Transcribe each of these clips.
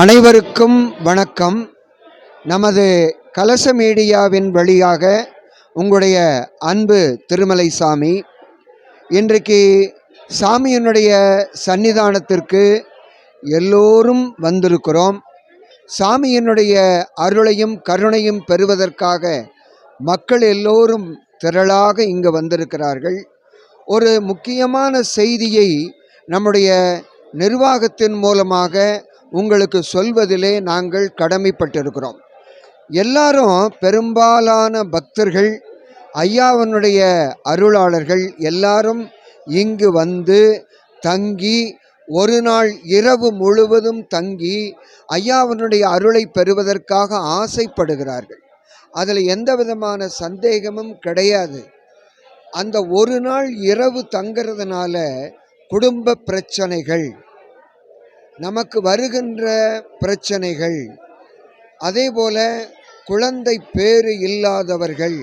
அனைவருக்கும் வணக்கம். நமது கலச மீடியாவின் வழியாக உங்களுடைய அன்பு திருமலை சாமி இன்றைக்கு சாமியினுடைய சன்னிதானத்திற்கு எல்லோரும் வந்திருக்கிறோம். சாமியினுடைய அருளையும் கருணையும் பெறுவதற்காக மக்கள் எல்லோரும் திரளாக இங்கு வந்திருக்கிறார்கள். ஒரு முக்கியமான செய்தியை நம்முடைய நிர்வாகத்தின் மூலமாக உங்களுக்கு சொல்வதிலே நாங்கள் கடமைப்பட்டிருக்கிறோம். எல்லாரும் பெரும்பாலான பக்தர்கள் ஐயாவனுடைய அருளாளர்கள் எல்லாரும் இங்கு வந்து தங்கி ஒரு நாள் இரவு முழுவதும் தங்கி ஐயாவனுடைய அருளை பெறுவதற்காக ஆசைப்படுகிறார்கள். அதில் எந்த விதமான சந்தேகமும் கிடையாது. அந்த ஒரு நாள் இரவு தங்கிறதுனால குடும்ப பிரச்சனைகள் நமக்கு வருகின்ற பிரச்சனைகள் அதே போல குழந்தை பேறு இல்லாதவர்கள்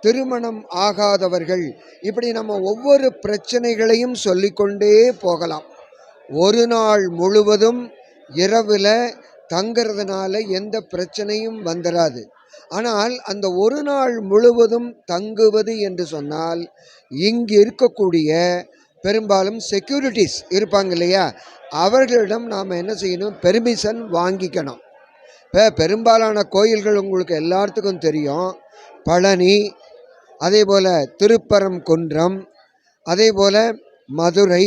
திருமணம் ஆகாதவர்கள் இப்படி நம்ம ஒவ்வொரு பிரச்சனைகளையும் சொல்லிக்கொண்டே போகலாம். ஒரு நாள் முழுவதும் இரவில் தங்கிறதுனால எந்த பிரச்சனையும் வந்துடாது ஆனால் அந்த ஒரு நாள் முழுவதும் தங்குவது என்று சொன்னால் இங்கு இருக்கக்கூடிய பெரும்பாலும் செக்யூரிட்டிஸ் இருப்பாங்க இல்லையா? அவர்களிடம் நாம் என்ன செய்யணும்? பெர்மிஷன் வாங்கிக்கணும். இப்போ பெரும்பாலான கோயில்கள் உங்களுக்கு எல்லாத்துக்கும் தெரியும். பழனி அதே போல் திருப்பரங்குன்றம் அதே போல் மதுரை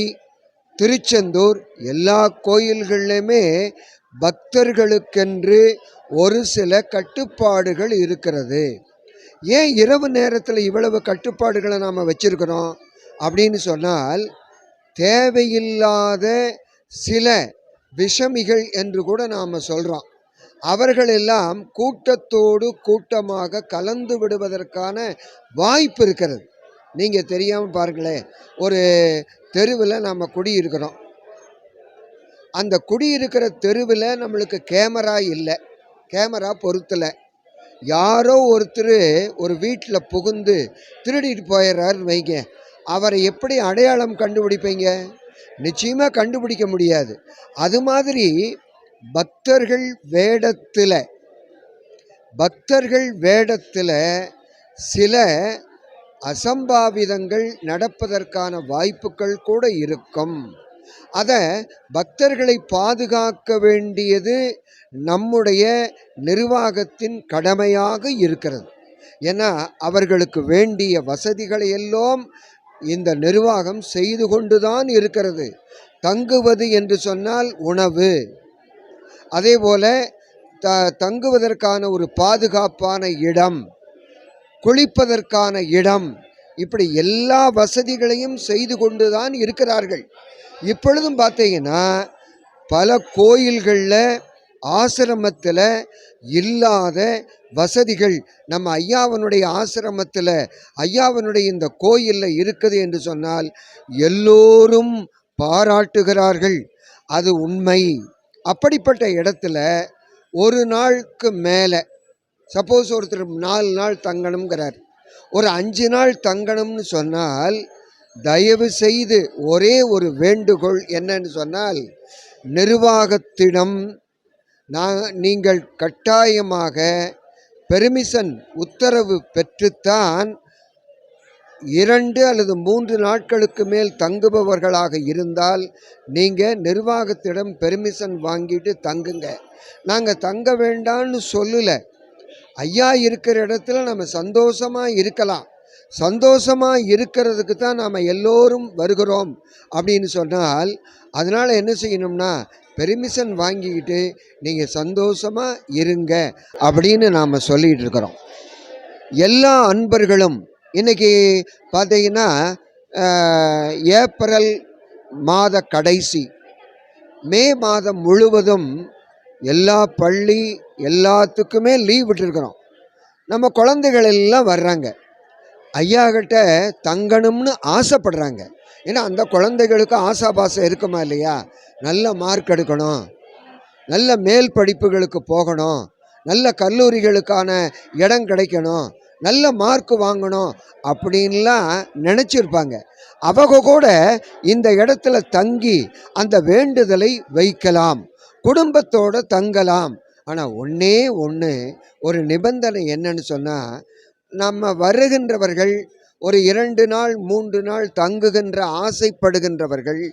திருச்செந்தூர் எல்லா கோயில்கள்லையுமே பக்தர்களுக்கென்று ஒரு சில கட்டுப்பாடுகள் இருக்கிறது. ஏன் இரவு நேரத்தில் இவ்வளவு கட்டுப்பாடுகளை நாம் வச்சுருக்கிறோம்? அப்படின்னு சொன்னால் தேவையில்லாத சில விஷமிகள் என்று கூட நாம் சொல்கிறோம் அவர்களெல்லாம் கூட்டத்தோடு கூட்டமாக கலந்து விடுவதற்கான வாய்ப்பு இருக்கிறது. நீங்கள் தெரியாமல் பாருங்களேன் ஒரு தெருவில் நம்ம குடியிருக்கிறோம் அந்த குடியிருக்கிற தெருவில் நம்மளுக்கு கேமரா இல்லை. கேமரா பொருத்தலை. யாரோ ஒருத்தர் ஒரு வீட்டில் புகுந்து திருடிட்டு போயிடுறாருன்னு வைங்க. அவரை எப்படி அடையாளம் கண்டுபிடிப்பீங்க? நிச்சயமாக கண்டுபிடிக்க முடியாது. அது மாதிரி பக்தர்கள் வேடத்தில் பக்தர்கள் வேடத்தில் சில அசம்பாவிதங்கள் நடப்பதற்கான வாய்ப்புகள் கூட இருக்கும். அதை பக்தர்களை பாதுகாக்க வேண்டியது நம்முடைய நிர்வாகத்தின் கடமையாக இருக்கிறது. ஏன்னா அவர்களுக்கு வேண்டிய வசதிகளை எல்லாம் இந்த நிர்வாகம் செய்து கொண்டுதான் இருக்கிறது. தங்குவது என்று சொன்னால் உணவு. அதே போல் த தங்குவதற்கான ஒரு பாதுகாப்பான இடம் குளிப்பதற்கான இடம் இப்படி எல்லா வசதிகளையும் செய்து கொண்டு தான் இருக்கிறார்கள். இப்பொழுதும் பார்த்தீங்கன்னா பல கோயில்களில் ஆசிரமத்தில் இல்லாத வசதிகள் நம்ம ஐயாவனுடைய ஆசிரமத்தில் ஐயாவனுடைய இந்த கோயிலில் இருக்குது என்று சொன்னால் எல்லோரும் பாராட்டுகிறார்கள். அது உண்மை. அப்படிப்பட்ட இடத்துல ஒரு நாளுக்கு மேலே சப்போஸ் ஒருத்தர் நாலு நாள் தங்கணுங்கிறார் ஒரு அஞ்சு நாள் தங்கணும்னு சொன்னால் தயவு செய்து ஒரே ஒரு வேண்டுகோள் என்னன்னு சொன்னால் நிர்வாகத்திடம் நான் நீங்கள் கட்டாயமாக பெர்மிஷன் உத்தரவு பெற்றுத்தான் இரண்டு அல்லது மூன்று நாட்களுக்கு மேல் தங்குபவர்களாக இருந்தால் நீங்கள் நிர்வாகத்திடம் பெர்மிஷன் வாங்கிட்டு தங்குங்க. நாங்கள் தங்க வேண்டாம்னு சொல்லலை. ஐயா இருக்கிற இடத்துல நம்ம சந்தோஷமாக இருக்கலாம். சந்தோஷமாக இருக்கிறதுக்கு தான் நாம் எல்லோரும் வருகிறோம் அப்படின்னு சொன்னால் அதனால் என்ன செய்யணும்னா பெர்மிஷன் வாங்கிக்கிட்டு நீங்கள் சந்தோஷமாக இருங்க அப்படின்னு நாம் சொல்லிகிட்டு இருக்கிறோம். எல்லா அன்பர்களும் இன்றைக்கி பார்த்தீங்கன்னா ஏப்ரல் மாத கடைசி மே மாதம் முழுவதும் எல்லா பள்ளி எல்லாத்துக்குமே லீவ் விட்டுருக்குறோம். நம்ம குழந்தைகள் எல்லாம் வர்றாங்க. ஐயா கிட்ட தங்கணும்னு ஆசைப்படுறாங்க. ஏன்னா அந்த குழந்தைகளுக்கு ஆசாபாசம் இருக்குமா இல்லையா? நல்ல மார்க் எடுக்கணும். நல்ல மேல் படிப்புகளுக்கு போகணும். நல்ல கல்லூரிகளுக்கான இடம் கிடைக்கணும். நல்ல மார்க் வாங்கணும் அப்படின்லாம் நினச்சிருப்பாங்க. அவங்க கூட இந்த இடத்துல தங்கி அந்த வேண்டுதலை வைக்கலாம். குடும்பத்தோட தங்கலாம். ஆனால் ஒன்றே ஒன்று ஒரு நிபந்தனை என்னன்னு சொன்னால் நம்ம வருகின்றவர்கள் ஒரு இரண்டு நாள் மூன்று நாள் தங்குகின்ற ஆசைப்படுகின்றவர்கள்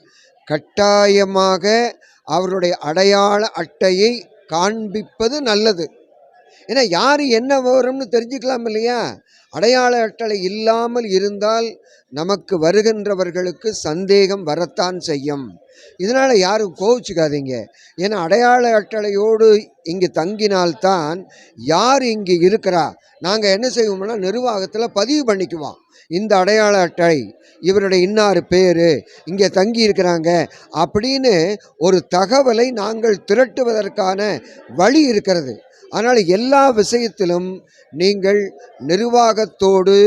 கட்டாயமாக அவருடைய அடையாள அட்டையை காண்பிப்பது நல்லது. ஏன்னா யார் என்ன வரும்னு தெரிஞ்சுக்கலாம் இல்லையா? அடையாள அட்டளை இல்லாமல் இருந்தால் நமக்கு வருகின்றவர்களுக்கு சந்தேகம் வரத்தான் செய்யும். இதனால் யாரும் கோவிச்சுக்காதீங்க. ஏன்னா அடையாள அட்டளையோடு இங்கே தங்கினால்தான் யார் இங்கே இருக்கிறா? நாங்கள் என்ன செய்வோம்னா நிர்வாகத்தில் பதிவு பண்ணிக்குவோம். இந்த அடையாள அட்டை இவருடைய இன்னார் பேர் இங்கே தங்கி இருக்கிறாங்க அப்படின்னு ஒரு தகவலை நாங்கள் திரட்டுவதற்கான வழி இருக்கிறது. ஆனால் எல்லா விஷயத்திலும் நீங்கள் நிர்வாகத்தோடு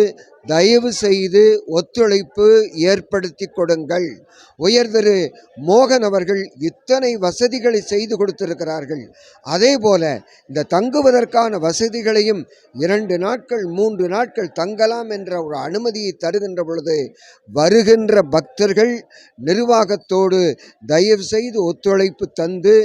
தயவு செய்து ஒத்துழைப்பு ஏற்படுத்தி கொடுங்கள். உயர் திரு மோகன் அவர்கள் இத்தனை வசதிகளை செய்து கொடுத்திருக்கிறார்கள். அதே போல இந்த தங்குவதற்கான வசதிகளையும் இரண்டு நாட்கள் மூன்று நாட்கள் தங்கலாம் என்ற ஒரு அனுமதியை தருகின்ற பொழுது வருகின்ற பக்தர்கள் நிர்வாகத்தோடு தயவு செய்து ஒத்துழைப்பு தந்து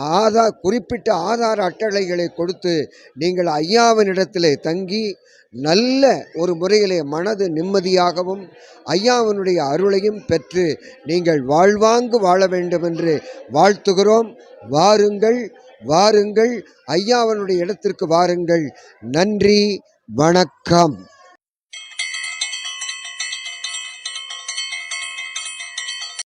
ஆதார் குறிப்பிட்ட ஆதார அட்டளைகளை கொடுத்து நீங்கள் ஐயாவினிடத்திலே தங்கி நல்ல ஒரு முறையிலே மனது நிம்மதியாகவும் ஐயாவினுடைய அருளையும் பெற்று நீங்கள் வாழ்வாங்கு வாழ வேண்டும் என்று வாழ்த்துகிறோம். வாருங்கள் வாருங்கள். ஐயாவனுடைய இடத்திற்கு வாருங்கள். நன்றி வணக்கம்.